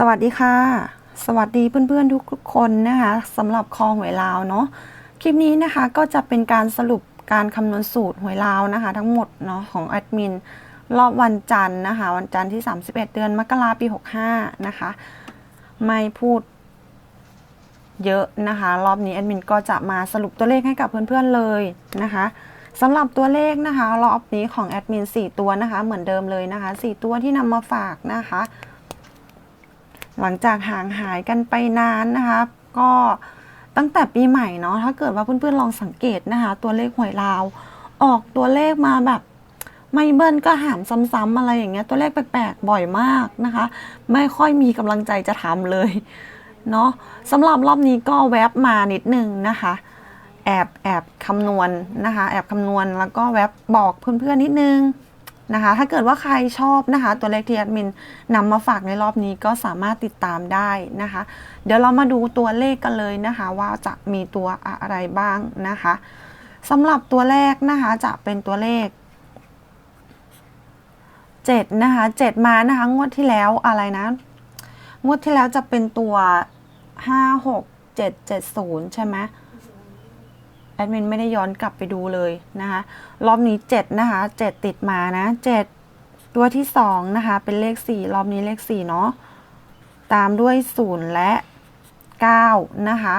สวัสดีค่ะ สวัสดีเพื่อนๆทุกๆคนนะคะสำหรับคอหวยลาวเนาะคลิปนี้นะคะก็จะเป็นการสรุปการคำนวณสูตรหวยลาวนะคะ ทั้งหมดเนาะของแอดมินรอบวันจันทร์นะคะ วันจันทร์ที่ 31 เดือนมกราปี 65 นะคะ ไม่พูดเยอะนะคะ รอบนี้แอดมินก็จะมาสรุปตัวเลขให้กับเพื่อนๆเลยนะคะสำหรับตัวเลขนะคะ รอบนี้ของแอดมิน4 ตัวนะคะ เหมือนเดิมเลยนะคะ 4 ตัวที่นำมาฝากนะคะ หลังจากห่างหายกันไปนานนะคะก็ตั้งแต่ปีใหม่เนาะถ้าเกิดว่าเพื่อนๆลองสังเกตนะคะ ตัวเลขหวยลาว ออกตัวเลขมาแบบไม่เบิ้ลก็หารซ้ำๆอะไรอย่างเงี้ยตัวเลขแปลกๆบ่อยมากนะคะ ไม่ค่อยมีกำลังใจจะทำเลยเนาะสำหรับรอบนี้ก็แวบมานิดนึงนะคะ แอบแอบคำนวณนะคะ แอบคำนวณแล้วก็แวบบอกเพื่อนๆนิดนึง นะคะ ถ้าเกิดว่าใครชอบนะคะ ตัวเลขที่แอดมินนำมาฝากในรอบนี้ก็สามารถติดตามได้นะคะ เดี๋ยวเรามาดูตัวเลขกันเลยนะคะ ว่าจะมีตัวอะไรบ้างนะคะสำหรับตัวแรกนะคะจะเป็นตัวเลข7นะคะ7มานะคะงวดที่แล้วอะไรนะงวดที่แล้วจะเป็นตัว 5 6 7 7 0 ใช่ไหม แอดมินไม่ได้ย้อนกลับไปดูเลยนะคะ รอบนี้7นะคะ7ติดมานะ7ตัวที่2นะคะ เป็นเลข 4 รอบนี้เลข4เนาะตามด้วย 0 และ 9 นะคะ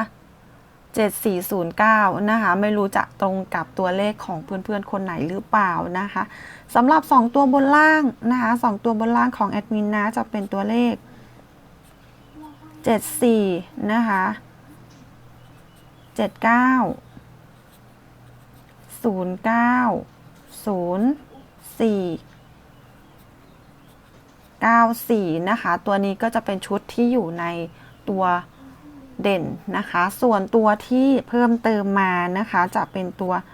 7409 นะคะ ไม่รู้จะตรงกับตัวเลขของเพื่อนๆ คนไหนหรือเปล่านะคะสำหรับ 2 ตัวบนล่างนะคะ2ตัวบนล่างของแอดมินนะจะเป็นตัวเลข 74 นะคะ 79 09 04 94นะคะ ตัวนี้ก็จะเป็นชุดที่อยู่ในตัวเด่นนะคะ ส่วนตัวที่เพิ่มเติมมานะคะ จะเป็นตัว45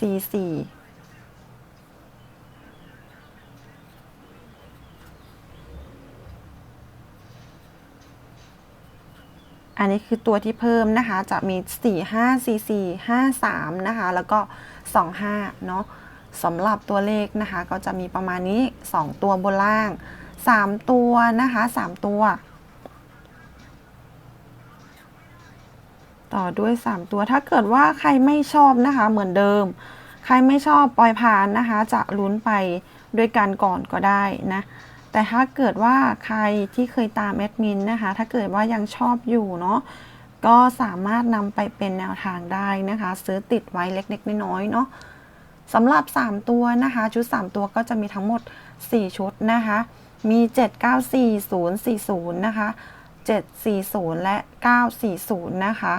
44 อันนี้คือตัวที่เพิ่มนะคะ จะมี 4 5 4 4 5 3 นะคะ แล้วก็ 2 5 เนาะสำหรับตัวเลขนะคะ ก็จะมีประมาณนี้ 2 ตัวบนล่าง 3 ตัวนะคะ 3 ตัว ต่อด้วย 3 ตัว ถ้าเกิดว่าใครไม่ชอบนะคะ เหมือนเดิม ใครไม่ชอบปล่อยผ่านนะคะ จะลุ้นไปด้วยกันก่อนก็ได้นะ แต่ถ้าเกิดว่าใครที่เคยตามแอดมินนะคะ ถ้าเกิดว่ายังชอบอยู่เนาะก็สามารถนำไปเป็นแนวทางได้นะคะ ซื้อติดไว้เล็กๆน้อยๆเนาะสำหรับ 3 ตัวนะคะ ชุด 3 ตัวก็จะมีทั้งหมด 4 ชุดนะคะ มี 794040 นะคะ 740 และ 940 นะคะ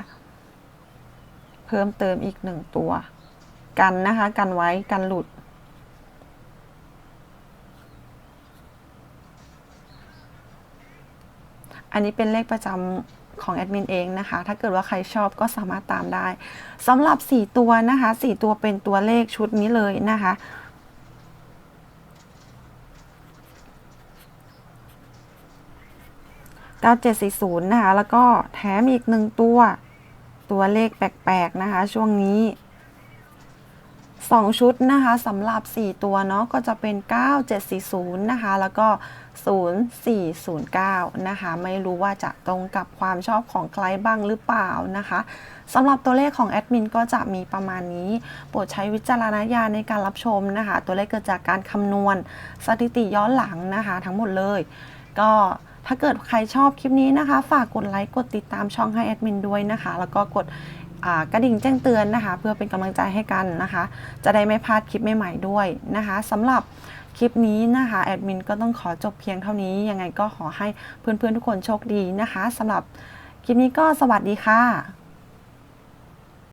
เพิ่มเติมอีก 1 ตัว กันนะคะ กันไว้ กันหลุด อันนี้เป็นเลขประจำของแอดมินเองนะคะ ถ้าเกิดว่าใครชอบก็สามารถตามได้สำหรับ 4 ตัวนะคะ 4 ตัวเป็นตัวเลขชุดนี้เลยนะคะ9740นะคะ แล้วก็แถมอีกหนึ่งตัว ตัวเลขแปลกๆนะคะ ช่วงนี้ 2 ชุดนะคะสำหรับ 4 ตัวเนาะก็จะเป็น 9740 นะคะ แล้วก็ 0409 นะคะ ไม่รู้ว่าจะตรงกับความชอบของใครบ้างหรือเปล่านะคะสำหรับตัวเลขของแอดมินก็จะมีประมาณนี้ โปรดใช้วิจารณญาณในการรับชมนะคะ ตัวเลขเกิดจากการคำนวณสถิติย้อนหลังนะคะ ทั้งหมดเลย ก็ถ้าเกิดใครชอบคลิปนี้นะคะ ฝากกดไลค์กดติดตามช่องให้แอดมินด้วยนะคะ แล้วก็กด กระดิ่งแจ้งเตือนนะคะ เพื่อเป็นกำลังใจให้กันนะคะ จะได้ไม่พลาดคลิปใหม่ๆด้วยนะคะสำหรับคลิปนี้นะคะแอดมินก็ต้องขอจบเพียงเท่านี้ ยังไงก็ขอให้เพื่อนๆทุกคนโชคดีนะคะสำหรับคลิปนี้ก็สวัสดีค่ะ